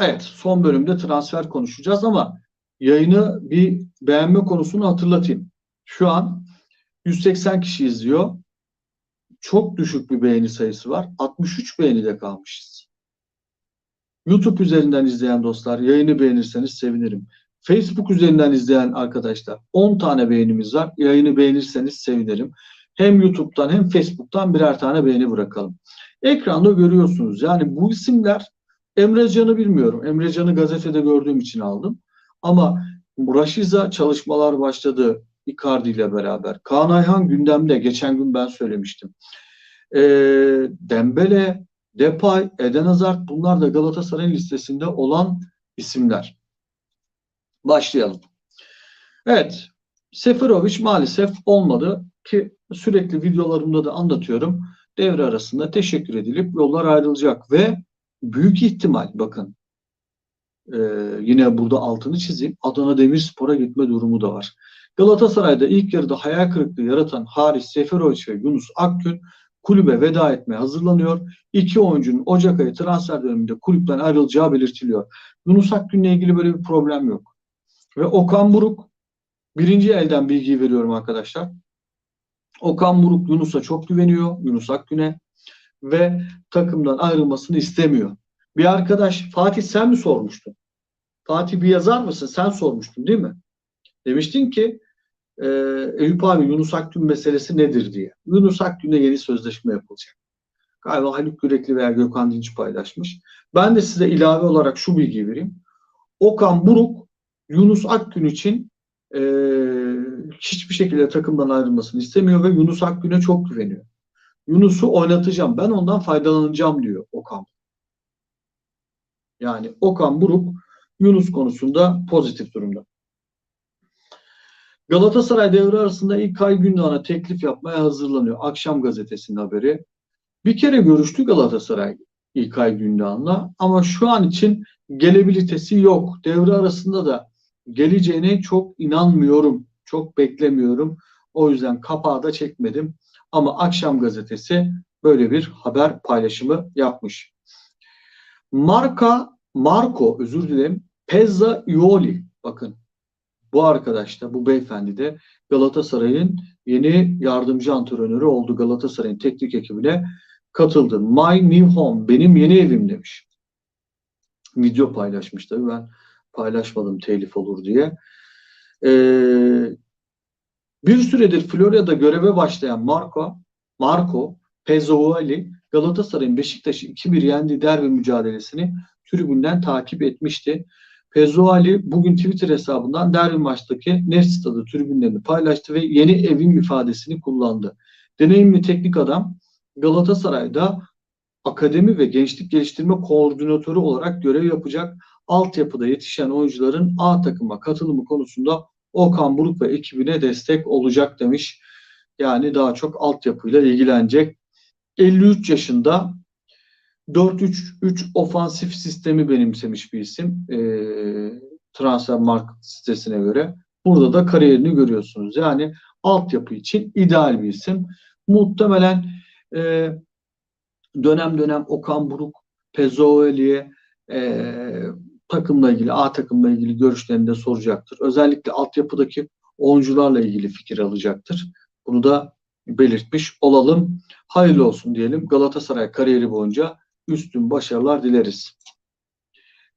Evet, son bölümde transfer konuşacağız ama yayını bir beğenme konusunu hatırlatayım. Şu an 180 kişi izliyor. Çok düşük bir beğeni sayısı var. 63 beğenide kalmışız. YouTube üzerinden izleyen dostlar yayını beğenirseniz sevinirim. Facebook üzerinden izleyen arkadaşlar 10 tane beğenimiz var. Yayını beğenirseniz sevinirim. Hem YouTube'dan hem Facebook'tan birer tane beğeni bırakalım. Ekranda görüyorsunuz. Yani bu isimler Emrecan'ı bilmiyorum. Emrecan'ı gazetede gördüğüm için aldım. Ama Raşiza çalışmalar başladı Icardi ile beraber. Kaan Ayhan gündemde. Geçen gün ben söylemiştim. E, Dembele, Depay, Eden Hazard bunlar da Galatasaray'ın listesinde olan isimler. Başlayalım. Evet. Seferovic maalesef olmadı ki sürekli videolarımda da anlatıyorum. Devre arasında teşekkür edilip yollar ayrılacak ve büyük ihtimal bakın e, yine burada altını çizeyim Adana Demirspor'a gitme durumu da var. Galatasaray'da ilk yarıda hayal kırıklığı yaratan Haris Seferovic ve Yunus Akgün kulübe veda etmeye hazırlanıyor. İki oyuncunun Ocak ayı transfer döneminde kulüpten ayrılacağı belirtiliyor. Yunus Akgün'le ilgili böyle bir problem yok. Ve Okan Buruk birinci elden bilgiyi veriyorum arkadaşlar. Okan Buruk Yunus'a çok güveniyor. Yunus Akgün'e ve takımdan ayrılmasını istemiyor. Bir arkadaş Fatih sen mi sormuştun? Fatih bir yazar mısın? Sen sormuştun değil mi? Demiştin ki e, Eyüp abi Yunus Akgün meselesi nedir diye. Yunus Akgün'e yeni sözleşme yapılacak. Galiba Haluk Yürekli veya Gökhan Dinç paylaşmış. Ben de size ilave olarak şu bilgiyi vereyim. Okan Buruk Yunus Akgün için e, hiçbir şekilde takımdan ayrılmasını istemiyor ve Yunus Akgün'e çok güveniyor. Yunus'u oynatacağım. Ben ondan faydalanacağım diyor Okan. Yani Okan Buruk Yunus konusunda pozitif durumda. Galatasaray devre arasında ilk ay Gündoğan'a teklif yapmaya hazırlanıyor. Akşam gazetesinin haberi. Bir kere görüştü Galatasaray ilk ay Gündoğan'la ama şu an için gelebilitesi yok. Devre arasında da geleceğine çok inanmıyorum. Çok beklemiyorum. O yüzden kapağı da çekmedim. Ama Akşam gazetesi böyle bir haber paylaşımı yapmış. Marka Marco özür dilerim Pezza Ioli bakın bu arkadaş da bu beyefendi de Galatasaray'ın yeni yardımcı antrenörü oldu. Galatasaray'ın teknik ekibine katıldı. My new home benim yeni evim demiş. Video paylaşmış tabii ben paylaşmadım telif olur diye. Ee, bir süredir Florya'da göreve başlayan Marco, Marco Pezzoali Galatasaray'ın Beşiktaş'ı 2-1 yendiği derbi mücadelesini tribünden takip etmişti. Pezzoali bugün Twitter hesabından derbi maçtaki Nef Stadı tribünlerini paylaştı ve yeni evim ifadesini kullandı. Deneyimli teknik adam Galatasaray'da akademi ve gençlik geliştirme koordinatörü olarak görev yapacak altyapıda yetişen oyuncuların A takıma katılımı konusunda Okan Buruk ve ekibine destek olacak demiş. Yani daha çok altyapıyla ilgilenecek. 53 yaşında 4-3-3 ofansif sistemi benimsemiş bir isim. E, transfer market sitesine göre. Burada da kariyerini görüyorsunuz. Yani altyapı için ideal bir isim. Muhtemelen e, dönem dönem Okan Buruk, Pezzoeli'ye e, takımla ilgili, A takımla ilgili görüşlerini de soracaktır. Özellikle altyapıdaki oyuncularla ilgili fikir alacaktır. Bunu da belirtmiş olalım. Hayırlı olsun diyelim. Galatasaray kariyeri boyunca üstün başarılar dileriz.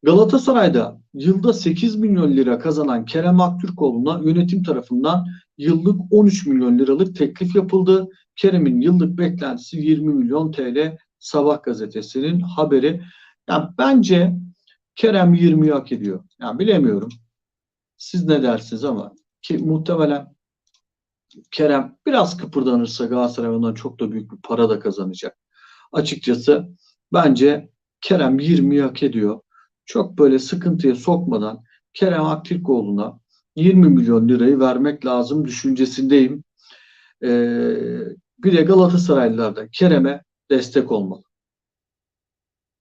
Galatasaray'da yılda 8 milyon lira kazanan Kerem Aktürkoğlu'na yönetim tarafından yıllık 13 milyon liralık teklif yapıldı. Kerem'in yıllık beklentisi 20 milyon TL Sabah gazetesinin haberi. Yani bence Kerem 20'yi hak ediyor. Yani bilemiyorum. Siz ne dersiniz ama ki muhtemelen Kerem biraz kıpırdanırsa Galatasaray ondan çok da büyük bir para da kazanacak. Açıkçası bence Kerem 20'yi hak ediyor. Çok böyle sıkıntıya sokmadan Kerem Aktürkoğlu'na 20 milyon lirayı vermek lazım düşüncesindeyim. Ee, bir de Galatasaraylılar da Kerem'e destek olmalı.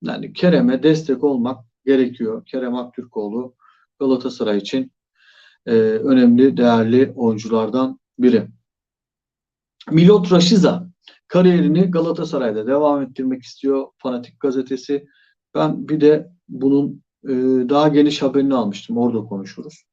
Yani Kerem'e destek olmak gerekiyor. Kerem Aktürkoğlu Galatasaray için e, önemli, değerli oyunculardan biri. Milot Rashiza kariyerini Galatasaray'da devam ettirmek istiyor. Fanatik gazetesi. Ben bir de bunun e, daha geniş haberini almıştım. Orada konuşuruz.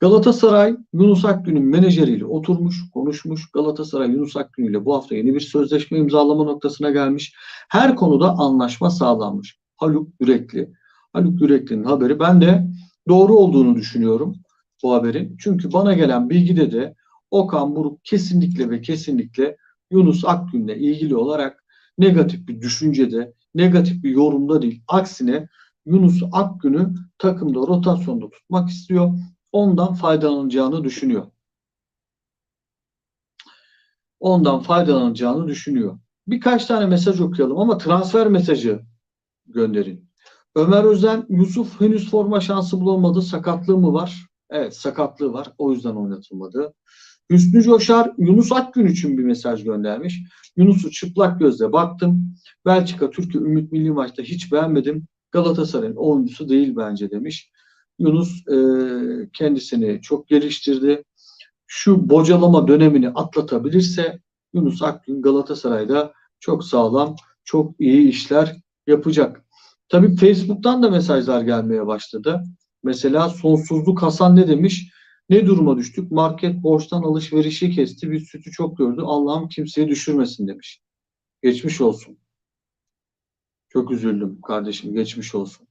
Galatasaray Yunus Akgün'ün menajeriyle oturmuş, konuşmuş. Galatasaray Yunus Akgün ile bu hafta yeni bir sözleşme imzalama noktasına gelmiş. Her konuda anlaşma sağlanmış. Haluk Yürekli. Haluk Yürekli'nin haberi ben de doğru olduğunu düşünüyorum bu haberin. Çünkü bana gelen bilgide de Okan Buruk kesinlikle ve kesinlikle Yunus Akgün'le ilgili olarak negatif bir düşüncede, negatif bir yorumda değil. Aksine Yunus Akgün'ü takımda rotasyonda tutmak istiyor. Ondan faydalanacağını düşünüyor. Ondan faydalanacağını düşünüyor. Birkaç tane mesaj okuyalım ama transfer mesajı gönderin. Ömer Özen, Yusuf henüz forma şansı bulamadı. Sakatlığı mı var? Evet sakatlığı var. O yüzden oynatılmadı. Hüsnü Coşar, Yunus Akgün için bir mesaj göndermiş. Yunus'u çıplak gözle baktım. Belçika, Türkiye, Ümit Milli Maç'ta hiç beğenmedim. Galatasaray'ın oyuncusu değil bence demiş. Yunus e, kendisini çok geliştirdi. Şu bocalama dönemini atlatabilirse Yunus Akgün Galatasaray'da çok sağlam, çok iyi işler yapacak. Tabii Facebook'tan da mesajlar gelmeye başladı. Mesela sonsuzluk Hasan ne demiş? Ne duruma düştük? Market borçtan alışverişi kesti. Bir sütü çok gördü. Allah'ım kimseye düşürmesin demiş. Geçmiş olsun. Çok üzüldüm kardeşim. Geçmiş olsun.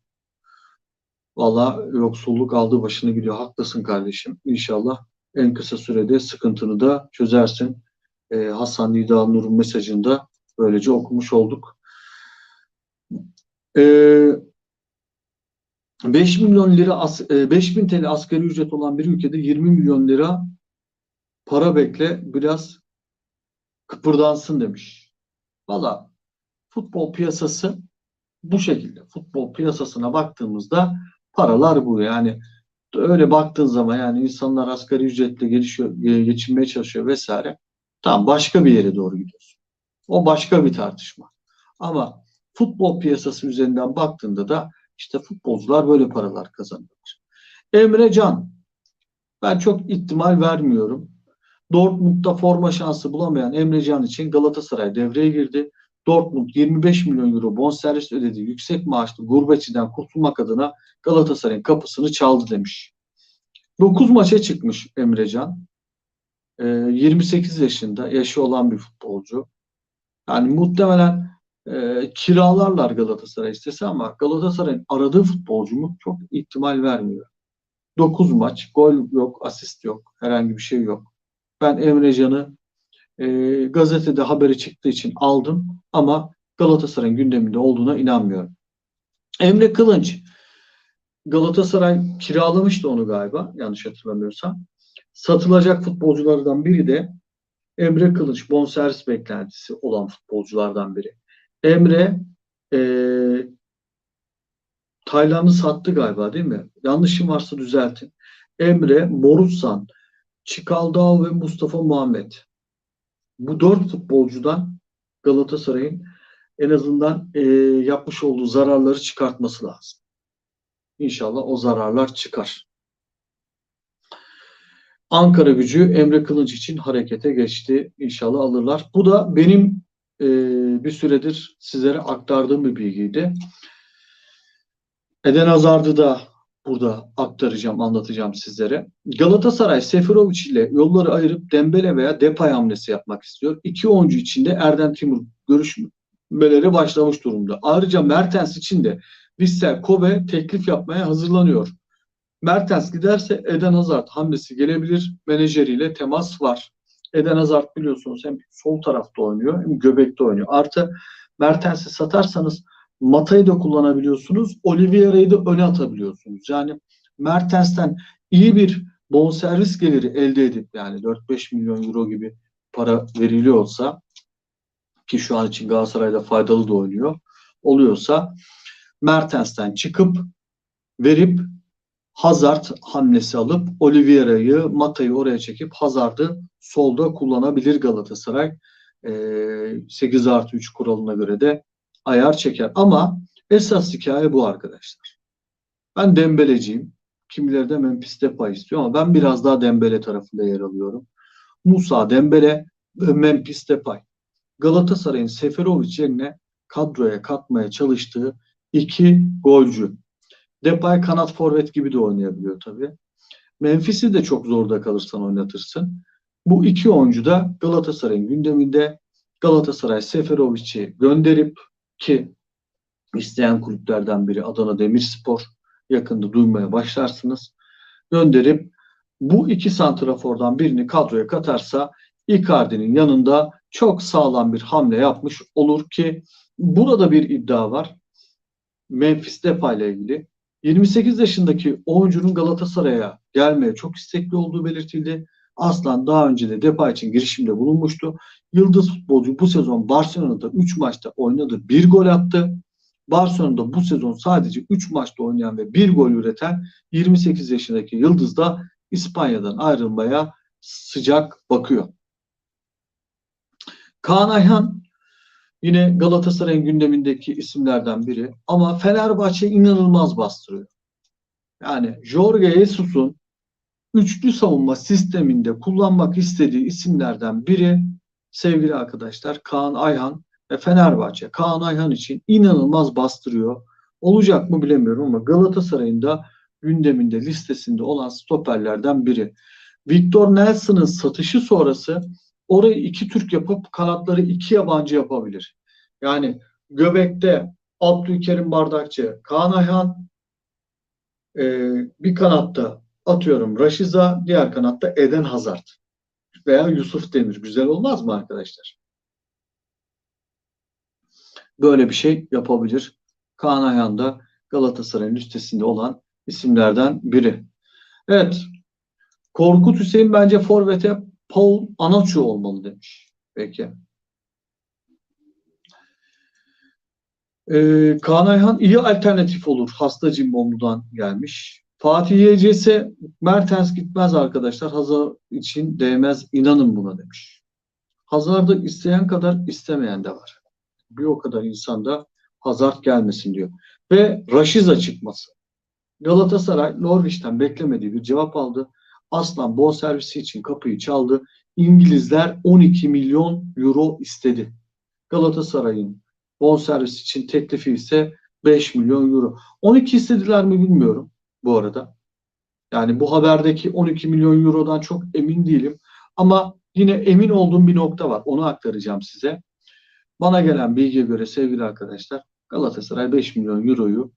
Valla yoksulluk aldı başını gidiyor. Haklısın kardeşim. İnşallah en kısa sürede sıkıntını da çözersin. Ee, Hasan Nida Nur'un mesajını da böylece okumuş olduk. Ee, 5 milyon lira 5 bin TL asgari ücret olan bir ülkede 20 milyon lira para bekle biraz kıpırdansın demiş. Valla futbol piyasası bu şekilde. Futbol piyasasına baktığımızda paralar bu yani öyle baktığın zaman yani insanlar asgari ücretle gelişiyor, geçinmeye çalışıyor vesaire. Tam başka bir yere doğru gidiyorsun. O başka bir tartışma. Ama futbol piyasası üzerinden baktığında da işte futbolcular böyle paralar kazanıyorlar. Emre Can. Ben çok ihtimal vermiyorum. Dortmund'da forma şansı bulamayan Emre Can için Galatasaray devreye girdi. Dortmund 25 milyon euro bonservis ödedi. Yüksek maaşlı gurbetçiden kurtulmak adına Galatasaray'ın kapısını çaldı demiş. 9 maça çıkmış Emre Can. E, 28 yaşında yaşı olan bir futbolcu. Yani muhtemelen e, kiralarlar Galatasaray istese ama Galatasaray'ın aradığı futbolcu mu çok ihtimal vermiyor. 9 maç, gol yok, asist yok, herhangi bir şey yok. Ben Emre Can'ı e, gazetede haberi çıktığı için aldım ama Galatasaray'ın gündeminde olduğuna inanmıyorum. Emre Kılınç Galatasaray kiralamıştı onu galiba yanlış hatırlamıyorsam. Satılacak futbolculardan biri de Emre Kılıç bonservis beklentisi olan futbolculardan biri. Emre e, Tayland'ı sattı galiba değil mi? Yanlışım varsa düzeltin. Emre, Morutsan, Çikaldao ve Mustafa Muhammed. Bu dört futbolcudan Galatasaray'ın en azından e, yapmış olduğu zararları çıkartması lazım. İnşallah o zararlar çıkar. Ankara gücü Emre Kılınç için harekete geçti. İnşallah alırlar. Bu da benim e, bir süredir sizlere aktardığım bir bilgiydi. Eden Hazard'ı da burada aktaracağım, anlatacağım sizlere. Galatasaray Seferovic ile yolları ayırıp Dembele veya Depay hamlesi yapmak istiyor. İki oyuncu için de Erdem Timur görüşmeleri başlamış durumda. Ayrıca Mertens için de Vissel Kobe teklif yapmaya hazırlanıyor. Mertens giderse Eden Hazard hamlesi gelebilir. Menajeriyle temas var. Eden Hazard biliyorsunuz hem sol tarafta oynuyor hem göbekte oynuyor. Artı Mertens'i satarsanız Mata'yı da kullanabiliyorsunuz. Oliveira'yı da öne atabiliyorsunuz. Yani Mertens'ten iyi bir bonservis geliri elde edip yani 4-5 milyon euro gibi para veriliyor olsa ki şu an için Galatasaray'da faydalı da oynuyor oluyorsa Mertens'ten çıkıp verip Hazard hamlesi alıp Oliveira'yı, Mata'yı oraya çekip Hazard'ı solda kullanabilir Galatasaray. E, 8 artı 3 kuralına göre de ayar çeker. Ama esas hikaye bu arkadaşlar. Ben Dembeleciyim. Kimileri de Memphis Depay istiyor ama ben biraz daha Dembele tarafında yer alıyorum. Musa Dembele ve Memphis Depay. Galatasaray'ın Seferovic yerine kadroya katmaya çalıştığı iki golcü. Depay kanat forvet gibi de oynayabiliyor tabii. Memphis'i de çok zorda kalırsan oynatırsın. Bu iki oyuncu da Galatasaray'ın gündeminde Galatasaray Seferovic'i gönderip ki isteyen kulüplerden biri Adana Demirspor yakında duymaya başlarsınız. Gönderip bu iki santrafordan birini kadroya katarsa Icardi'nin yanında çok sağlam bir hamle yapmış olur ki burada bir iddia var. Memphis Depay ile ilgili. 28 yaşındaki oyuncunun Galatasaray'a gelmeye çok istekli olduğu belirtildi. Aslan daha önce de Depay için girişimde bulunmuştu. Yıldız futbolcu bu sezon Barcelona'da 3 maçta oynadı. 1 gol attı. Barcelona'da bu sezon sadece 3 maçta oynayan ve 1 gol üreten 28 yaşındaki Yıldız da İspanya'dan ayrılmaya sıcak bakıyor. Kaan Ayhan yine Galatasaray'ın gündemindeki isimlerden biri ama Fenerbahçe inanılmaz bastırıyor. Yani Jorge Jesus'un üçlü savunma sisteminde kullanmak istediği isimlerden biri sevgili arkadaşlar Kaan Ayhan ve Fenerbahçe. Kaan Ayhan için inanılmaz bastırıyor. Olacak mı bilemiyorum ama Galatasaray'ın da gündeminde listesinde olan stoperlerden biri. Victor Nelson'ın satışı sonrası orayı iki Türk yapıp kanatları iki yabancı yapabilir. Yani Göbek'te Abdülkerim Bardakçı, Kaan Ayhan e, bir kanatta atıyorum Raşiza, diğer kanatta Eden Hazard veya Yusuf Demir. Güzel olmaz mı arkadaşlar? Böyle bir şey yapabilir. Kaan Ayhan da Galatasaray'ın listesinde olan isimlerden biri. Evet. Korkut Hüseyin bence Forvet'e Paul Anaçu olmalı demiş. Peki. Ee, Kaan Ayhan iyi alternatif olur. Hasta Cimbomlu'dan gelmiş. Fatih YCS Mertens gitmez arkadaşlar. Hazar için değmez. İnanın buna demiş. Hazar'da isteyen kadar istemeyen de var. Bir o kadar insanda Hazard gelmesin diyor. Ve Raşiza çıkması. Galatasaray Norwich'ten beklemediği bir cevap aldı. Aslan bon servisi için kapıyı çaldı. İngilizler 12 milyon euro istedi. Galatasaray'ın bon servis için teklifi ise 5 milyon euro. 12 istediler mi bilmiyorum bu arada. Yani bu haberdeki 12 milyon eurodan çok emin değilim. Ama yine emin olduğum bir nokta var. Onu aktaracağım size. Bana gelen bilgiye göre sevgili arkadaşlar Galatasaray 5 milyon euroyu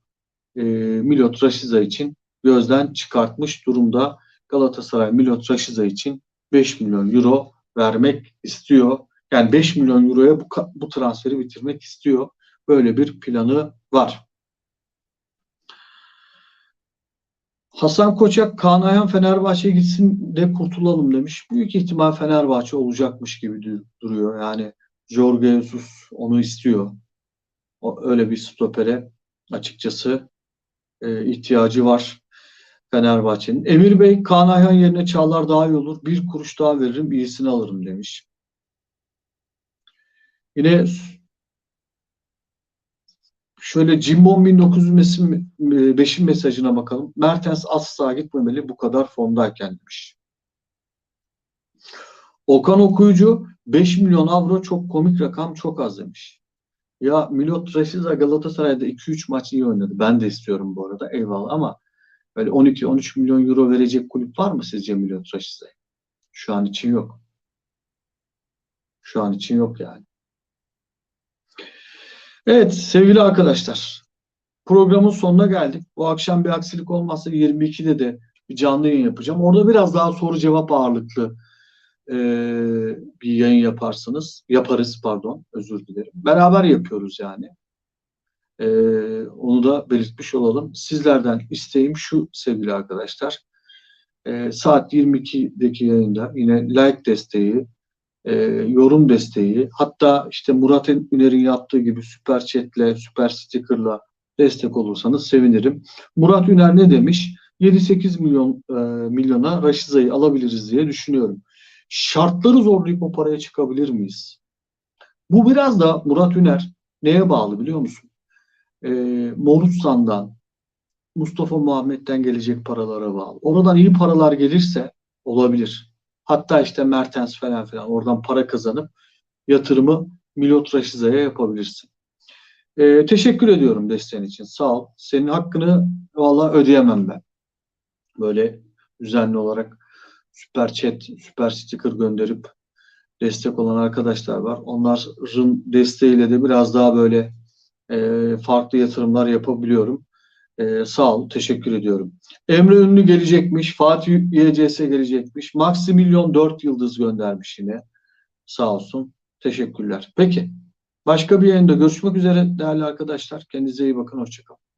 e, Milot Rashica için gözden çıkartmış durumda. Galatasaray Milot Rashica için 5 milyon euro vermek istiyor. Yani 5 milyon euroya bu, bu transferi bitirmek istiyor. Böyle bir planı var. Hasan Koçak, Kaan Ayhan Fenerbahçe'ye gitsin de kurtulalım demiş. Büyük ihtimal Fenerbahçe olacakmış gibi duruyor. Yani Jorge Jesus onu istiyor. O, öyle bir stopere açıkçası e, ihtiyacı var Fenerbahçe'nin. Emir Bey, Kaan Ayhan yerine Çağlar daha iyi olur. Bir kuruş daha veririm, iyisini alırım demiş. Yine şöyle Cimbom 1905'in mesajına bakalım. Mertens asla gitmemeli bu kadar formdayken demiş. Okan Okuyucu 5 milyon avro çok komik rakam çok az demiş. Ya Milot Rashica Galatasaray'da 2-3 maç iyi oynadı. Ben de istiyorum bu arada eyvallah ama böyle 12-13 milyon euro verecek kulüp var mı sizce Milot Rashica'ya? Şu an için yok. Şu an için yok yani. Evet sevgili arkadaşlar programın sonuna geldik. Bu akşam bir aksilik olmazsa 22'de de bir canlı yayın yapacağım. Orada biraz daha soru cevap ağırlıklı e, bir yayın yaparsınız. Yaparız pardon özür dilerim. Beraber yapıyoruz yani. E, onu da belirtmiş olalım. Sizlerden isteğim şu sevgili arkadaşlar. E, saat 22'deki yayında yine like desteği, e, yorum desteği, hatta işte Murat Üner'in yaptığı gibi süper chatle, süper stickerla destek olursanız sevinirim. Murat Üner ne demiş? 7-8 milyon e, milyona Raşiza'yı alabiliriz diye düşünüyorum. Şartları zorlayıp o paraya çıkabilir miyiz? Bu biraz da Murat Üner neye bağlı biliyor musun? E, Morutsan'dan, Mustafa Muhammed'den gelecek paralara bağlı. Oradan iyi paralar gelirse olabilir. Hatta işte Mertens falan filan oradan para kazanıp yatırımı Milot Raşiza'ya yapabilirsin. Ee, teşekkür ediyorum desteğin için. Sağ ol. Senin hakkını Vallahi ödeyemem ben. Böyle düzenli olarak süper chat, süper sticker gönderip destek olan arkadaşlar var. Onların desteğiyle de biraz daha böyle e, farklı yatırımlar yapabiliyorum. E, sağ ol, teşekkür ediyorum. Emre Ünlü gelecekmiş, Fatih YCS gelecekmiş. Maximilyon 4 yıldız göndermiş yine. Sağ olsun. Teşekkürler. Peki. Başka bir yayında görüşmek üzere değerli arkadaşlar. Kendinize iyi bakın. Hoşçakalın.